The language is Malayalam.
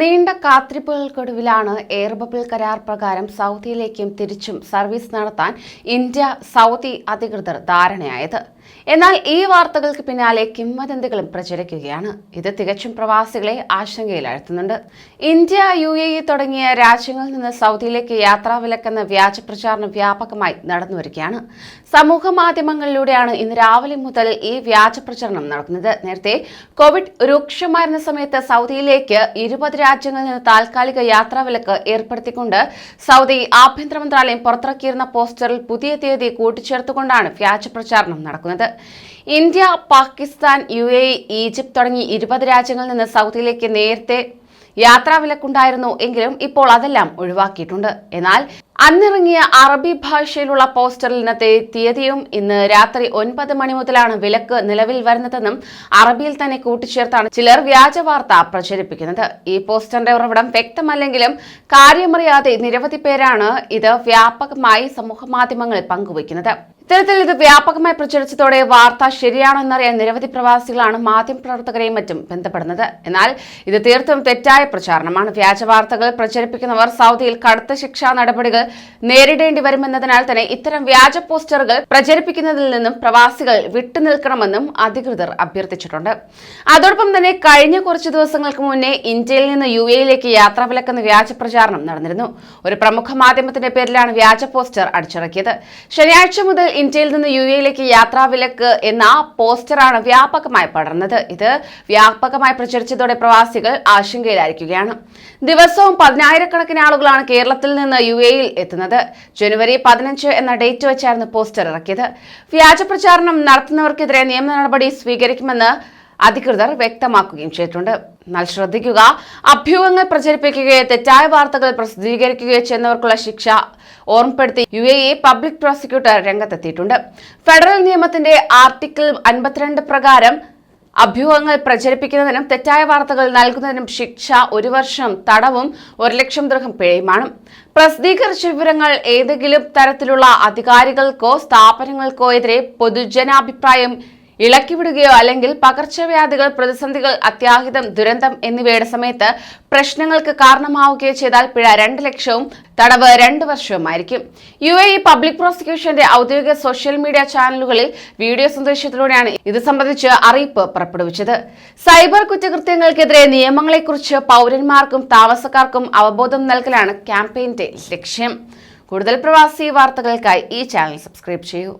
നീണ്ട കാത്തിരിപ്പുകൾക്കൊടുവിലാണ് എയർ ബബിൾ കരാർ പ്രകാരം സൗദിയിലേക്കും തിരിച്ചും സർവീസ് നടത്താൻ ഇന്ത്യ സൗദി അധികൃതർ ധാരണയായത്. എന്നാൽ ഈ വാർത്തകൾക്ക് പിന്നാലെ കിംവദന്തികളും പ്രചരിക്കുകയാണ്. ഇത് തികച്ചും പ്രവാസികളെ ആശങ്കയിലാഴ്ത്തുന്നുണ്ട്. ഇന്ത്യ യു എ ഇ തുടങ്ങിയ രാജ്യങ്ങളിൽ നിന്ന് സൗദിയിലേക്ക് യാത്രാ വിലക്കെന്ന വ്യാജ പ്രചാരണം വ്യാപകമായി നടന്നുവരികയാണ്. സമൂഹ മാധ്യമങ്ങളിലൂടെയാണ് ഇന്ന് രാവിലെ മുതൽ ഈ വ്യാജ പ്രചരണം നടക്കുന്നത്. നേരത്തെ കോവിഡ് രൂക്ഷമായിരുന്ന സമയത്ത് സൗദിയിലേക്ക് ഇരുപത് രാജ്യങ്ങളിൽ നിന്ന് താൽക്കാലിക യാത്രാ വിലക്ക് ഏർപ്പെടുത്തിക്കൊണ്ട് സൗദി ആഭ്യന്തര മന്ത്രാലയം പുറത്തിറക്കിയിരുന്ന പോസ്റ്ററിൽ പുതിയ തീയതി കൂട്ടിച്ചേർത്തുകൊണ്ടാണ് വ്യാജ പ്രചാരണം നടക്കുന്നത്. India Pakistan U A Egypt തുടങ്ങി ഇരുപത് രാജ്യങ്ങളിൽ നിന്ന് സൗദിയിലേക്ക് നേരത്തെ യാത്രാ വിലക്കുണ്ടായിരുന്നു എങ്കിലും ഇപ്പോൾ അതെല്ലാം ഒഴിവാക്കിയിട്ടുണ്ട്. എന്നാൽ അന്നിറങ്ങിയ അറബി ഭാഷയിലുള്ള പോസ്റ്ററിൽ ഇന്നത്തെ തീയതിയും ഇന്ന് രാത്രി ഒൻപത് മണി മുതലാണ് വിലക്ക് നിലവിൽ വരുന്നതെന്നും അറബിയിൽ തന്നെ കൂട്ടിച്ചേർത്താണ് ചിലർ വ്യാജ വാർത്ത പ്രചരിപ്പിക്കുന്നത്. ഈ പോസ്റ്ററിന്റെ ഉറവിടം വ്യക്തമല്ലെങ്കിലും കാര്യമറിയാതെ നിരവധി പേരാണ് ഇത് വ്യാപകമായി സമൂഹമാധ്യമങ്ങളിൽ പങ്കുവയ്ക്കുന്നത്. ഇത്തരത്തിൽ ഇത് വ്യാപകമായി പ്രചരിച്ചതോടെ വാർത്ത ശരിയാണോ എന്നറിയാൻ നിരവധി പ്രവാസികളാണ് മാധ്യമ പ്രവർത്തകരെയും മറ്റും ബന്ധപ്പെടുന്നത്. എന്നാൽ ഇത് തീർത്തും തെറ്റായ പ്രചാരണമാണ്. വ്യാജ വാർത്തകൾ പ്രചരിപ്പിക്കുന്നവർ സൗദിയിൽ കടുത്ത ശിക്ഷാ നടപടികൾ നേരിടേണ്ടി വരുമെന്നതിനാൽ തന്നെ ഇത്തരം വ്യാജ പോസ്റ്ററുകൾ പ്രചരിപ്പിക്കുന്നതിൽ നിന്നും പ്രവാസികൾ വിട്ടുനിൽക്കണമെന്നും അധികൃതർ അഭ്യർത്ഥിച്ചിട്ടുണ്ട്. അതോടൊപ്പം തന്നെ കഴിഞ്ഞ കുറച്ച് ദിവസങ്ങൾക്ക് മുന്നേ ഇന്ത്യയിൽ നിന്ന് യു എയിലേക്ക് യാത്ര വിലക്കുന്ന വ്യാജ പ്രചാരണം നടന്നിരുന്നു. ഒരു പ്രമുഖ മാധ്യമത്തിന്റെ പേരിലാണ് വ്യാജ പോസ്റ്റർ അടിച്ചിറക്കിയത്. ശനിയാഴ്ച മുതൽ ഇന്ത്യയിൽ നിന്ന് യു എയിലേക്ക് യാത്രാ വിലക്ക് എന്ന പോസ്റ്ററാണ് വ്യാപകമായി പടർന്നത്. ഇത് വ്യാപകമായി പ്രചരിച്ചതോടെ പ്രവാസികൾ ആശങ്കയിലായിരിക്കുകയാണ്. ദിവസവും പതിനായിരക്കണക്കിന് ആളുകളാണ് കേരളത്തിൽ നിന്ന് യു എയിൽ എത്തുന്നത്. ജനുവരി പതിനഞ്ച് എന്ന ഡേറ്റ് വെച്ചായിരുന്നു പോസ്റ്റർ ഇറക്കിയത്. വ്യാജ പ്രചാരണം നടത്തുന്നവർക്കെതിരെ നിയമ നടപടി സ്വീകരിക്കുമെന്ന് അധികൃതർ വ്യക്തമാക്കുകയും ചെയ്തിട്ടുണ്ട്. എന്നാൽ ശ്രദ്ധിക്കുക അഭ്യൂഹങ്ങൾ പ്രചരിപ്പിക്കുകയോ തെറ്റായ വാർത്തകൾ പ്രസിദ്ധീകരിക്കുകയോ ചെയ്യുന്നവർക്കുള്ള ശിക്ഷ ഓർമ്മപ്പെടുത്തി യു എ പബ്ലിക് പ്രോസിക്യൂട്ടർ രംഗത്തെത്തിയിട്ടുണ്ട്. ഫെഡറൽ നിയമത്തിന്റെ ആർട്ടിക്കിൾ അൻപത്തിരണ്ട് പ്രകാരം അഭ്യൂഹങ്ങൾ പ്രചരിപ്പിക്കുന്നതിനും തെറ്റായ വാർത്തകൾ നൽകുന്നതിനും ശിക്ഷ ഒരു വർഷം തടവും ഒരു ലക്ഷം ദൃഹം പിഴയുമാണ്. പ്രസിദ്ധീകരിച്ച വിവരങ്ങൾ ഏതെങ്കിലും തരത്തിലുള്ള അധികാരികൾക്കോ സ്ഥാപനങ്ങൾക്കോ എതിരെ പൊതുജനാഭിപ്രായം ഇളക്കിവിടുകയോ അല്ലെങ്കിൽ പകർച്ചവ്യാധികൾ പ്രതിസന്ധികൾ അത്യാഹിതം ദുരന്തം എന്നിവയുടെ സമയത്ത് പ്രശ്നങ്ങൾക്ക് കാരണമാവുകയോ ചെയ്താൽ പിഴ രണ്ട് ലക്ഷവും തടവ് രണ്ട് വർഷവുമായിരിക്കും. യു എ ഇ പബ്ലിക് പ്രോസിക്യൂഷന്റെ ഔദ്യോഗിക സോഷ്യൽ മീഡിയ ചാനലുകളിൽ വീഡിയോ സന്ദേശത്തിലൂടെയാണ് ഇത് സംബന്ധിച്ച് അറിയിപ്പ് പുറപ്പെടുവിച്ചത്. സൈബർ കുറ്റകൃത്യങ്ങൾക്കെതിരെ നിയമങ്ങളെക്കുറിച്ച് പൗരന്മാർക്കും താമസക്കാർക്കും അവബോധം നൽകലാണ് ക്യാമ്പയിന്റെ ലക്ഷ്യം. കൂടുതൽ പ്രവാസി വാർത്തകൾക്കായി ഈ ചാനൽ സബ്സ്ക്രൈബ് ചെയ്യൂ.